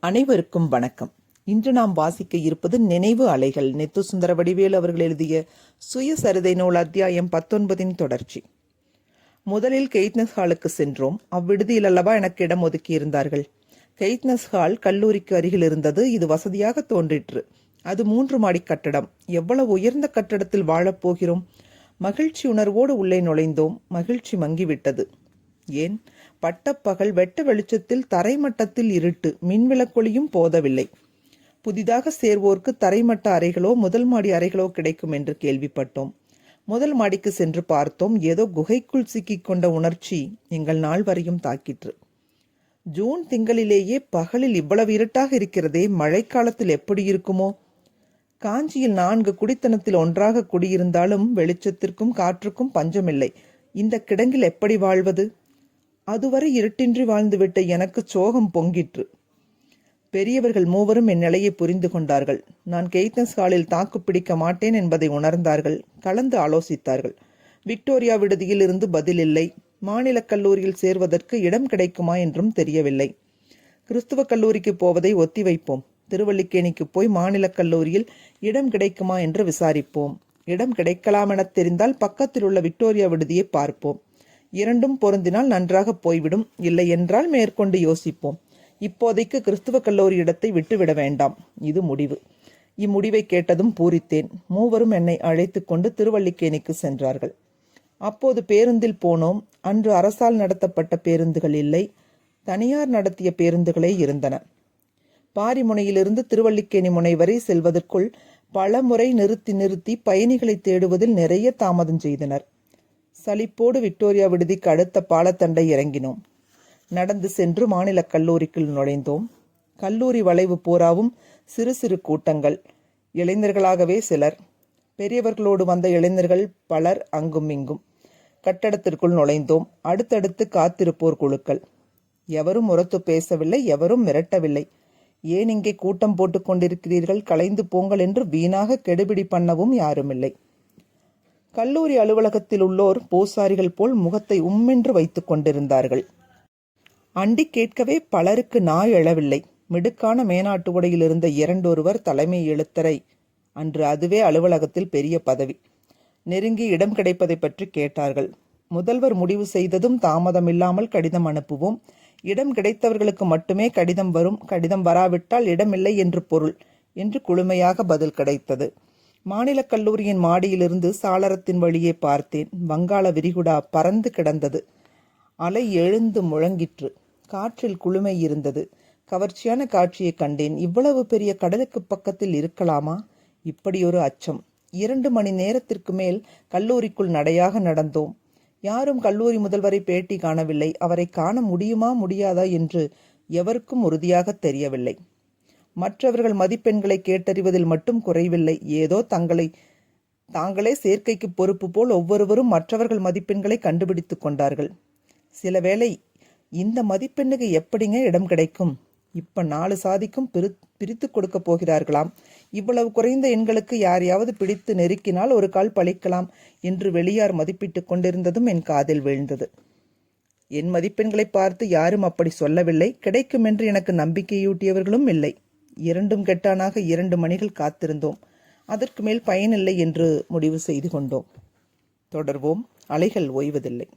அனைவருக்கும் வணக்கம். இன்று நாம் வாசிக்க இருப்பது நினைவு அலைகள். நெத்து சுந்தர வடிவேல் அவர்கள் எழுதிய சுயசரிதை நூல் அத்தியாயம் பத்தொன்பதின் தொடர்ச்சி. முதலில் கெய்ட்னஸ் ஹாலுக்கு சென்றோம். அவ்விடுதியில் அல்லவா எனக்கு இடம் ஒதுக்கியிருந்தார்கள் கெய்ட்னஸ் ஹால் கல்லூரிக்கு அருகில் இருந்தது. இது வசதியாக தோன்றிற்று. அது மூன்று மாடி கட்டடம். எவ்வளவு உயர்ந்த கட்டடத்தில் வாழப்போகிறோம் மகிழ்ச்சி உணர்வோடு உள்ளே நுழைந்தோம். மகிழ்ச்சி மங்கிவிட்டது. ஏன்? பட்டப்பகல் வெட்ட வெளிச்சத்தில் தரைமட்டத்தில் இருட்டு மின்விளக்கொளியும் போதவில்லை. புதிதாக சேர்வோர்க்கு தரைமட்ட அறைகளோ முதல் மாடி அறைகளோ கிடைக்கும் என்று கேள்விப்பட்டோம். முதல் மாடிக்கு சென்று பார்த்தோம் ஏதோ குகைக்குள் சிக்கிக் கொண்ட உணர்ச்சி எங்கள் நாள் வரையும் தாக்கிற்று. ஜூன் திங்களிலேயே பகலில் இவ்வளவு இருட்டாக இருக்கிறதே மழைக்காலத்தில் எப்படி இருக்குமோ? காஞ்சியில் நான்கு குடித்தனத்தில் ஒன்றாக குடியிருந்தாலும் வெளிச்சத்திற்கும் காற்றுக்கும் பஞ்சமில்லை. இந்த கிடங்கில் எப்படி வாழ்வது? அதுவரை இருட்டின்றி வாழ்ந்துவிட்ட எனக்கு சோகம் பொங்கிற்று. பெரியவர்கள் மூவரும் என் நிலையை புரிந்து கொண்டார்கள். நான் கெய்தன்ஸ் ஹாலில் தாக்கு பிடிக்க மாட்டேன் என்பதை உணர்ந்தார்கள். கலந்து ஆலோசித்தார்கள். விக்டோரியா விடுதியில் இருந்து பதில் இல்லை. மாநில கல்லூரியில் சேர்வதற்கு இடம் கிடைக்குமா என்றும் தெரியவில்லை. கிறிஸ்துவ கல்லூரிக்கு போவதை ஒத்திவைப்போம். திருவல்லிக்கேணிக்கு போய் மாநில கல்லூரியில் இடம் கிடைக்குமா என்று விசாரிப்போம். இடம் கிடைக்கலாம் என தெரிந்தால் பக்கத்தில் உள்ள விக்டோரியா விடுதியை பார்ப்போம். இரண்டும் பொருந்தினால் நன்றாக போய்விடும். இல்லை என்றால் மேற்கொண்டு யோசிப்போம். இப்போதைக்கு கிறிஸ்துவ கல்லூரி இடத்தை விட்டுவிட வேண்டாம். இது முடிவு. இம்முடிவை கேட்டதும் பூரித்தேன். மூவரும் என்னை அழைத்து கொண்டு திருவல்லிக்கேணிக்கு சென்றார்கள். அப்போது பேருந்தில் போனோம். அன்று அரசால் நடத்தப்பட்ட பேருந்துகள் இல்லை. தனியார் நடத்திய பேருந்துகளே இருந்தன. பாரிமுனையிலிருந்து திருவல்லிக்கேணி முனை வரை செல்வதற்குள் பல முறை நிறுத்தி நிறுத்தி பயணிகளை தேடுவதில் நிறைய தாமதம் செய்தனர். சலிப்போடு விக்டோரியா விடுதிக்கு அடுத்த பாலத்தண்டை இறங்கினோம். நடந்து சென்று மாநில கல்லூரிக்குள் நுழைந்தோம். கல்லூரி வளைவு பூராவும் சிறு சிறு கூட்டங்கள். இளைஞர்களாகவே சிலர். பெரியவர்களோடு வந்த இளைஞர்கள் பலர் அங்கும் இங்கும். கட்டடத்திற்குள் நுழைந்தோம். அடுத்தடுத்து காத்திருப்போர் குழுக்கள். எவரும் உரத்து பேசவில்லை எவரும் மிரட்டவில்லை. ஏன் இங்கே கூட்டம் போட்டுக் கொண்டிருக்கிறீர்கள்? கலைந்து போங்கள் என்று வீணாக கெடுபிடி பண்ணவும் யாருமில்லை. கல்லூரி அலுவலகத்தில் உள்ளோர் பூசாரிகள் போல் முகத்தை உம்மென்று வைத்துக் கொண்டிருந்தார்கள். அண்டி கேட்கவே பலருக்கு நாய் எழவில்லை. மிடுக்கான மேனாட்டு உடையில் இருந்த இரண்டொருவர் தலைமை எழுத்தரை. அன்று அதுவே அலுவலகத்தில் பெரிய பதவி. நெருங்கி இடம் கிடைப்பதை பற்றி கேட்டார்கள். முதல்வர் முடிவு செய்ததும் தாமதமில்லாமல் கடிதம் அனுப்புவோம். இடம் கிடைத்தவர்களுக்கு மட்டுமே கடிதம் வரும். கடிதம் வராவிட்டால் இடமில்லை என்று பொருள். என்று குழுமையாக பதில் கிடைத்தது. மாநில கல்லூரியின் மாடியிலிருந்து சாளரத்தின் வழியே பார்த்தேன். வங்காள விரிகுடா பறந்து கிடந்தது. அலை எழுந்து முழங்கிற்று. காற்றில் குளுமை இருந்தது. கவர்ச்சியான காட்சியை கண்டேன். இவ்வளவு பெரிய கடலுக்கு பக்கத்தில் இருக்கலாமா? இப்படியொரு அச்சம். இரண்டு மணி நேரத்திற்கு மேல் கல்லூரிக்குள் நடையாக நடந்தோம். யாரும் கல்லூரி முதல்வரை பேட்டி காணவில்லை. அவரை காண முடியுமா முடியாதா என்று எவருக்கும் உறுதியாக தெரியவில்லை. மற்றவர்கள் மதிப்பெண்களை கேட்டறிவதில் மட்டும் குறைவில்லை. ஏதோ தங்களை தாங்களே சேர்க்கைக்கு பொறுப்பு போல் ஒவ்வொருவரும் மற்றவர்கள் மதிப்பெண்களை கண்டுபிடித்துக் கொண்டார்கள். சில வேளை இந்த மதிப்பெண்ணுக்கு எப்படிங்க இடம் கிடைக்கும்? இப்ப நாலு சாதிக்கும் பிரி பிரித்து கொடுக்க போகிறார்களாம். இவ்வளவு குறைந்த எண்களுக்கு யாரையாவது பிடித்து நெருக்கினால் ஒரு கால் பழிக்கலாம் என்று வெளியார் மதிப்பிட்டுக் கொண்டிருந்ததும் என் காதில் விழுந்தது. என் மதிப்பெண்களை பார்த்து யாரும் அப்படி சொல்லவில்லை. கிடைக்கும் என்று எனக்கு நம்பிக்கையூட்டியவர்களும் இல்லை. இரண்டும் கெட்டானாக இரண்டு மணிகள் காத்திருந்தோம். அதற்கு மேல் பயனில்லை என்று முடிவு செய்து கொண்டோம். தொடர்வோம். அலைகள் ஓய்வதில்லை.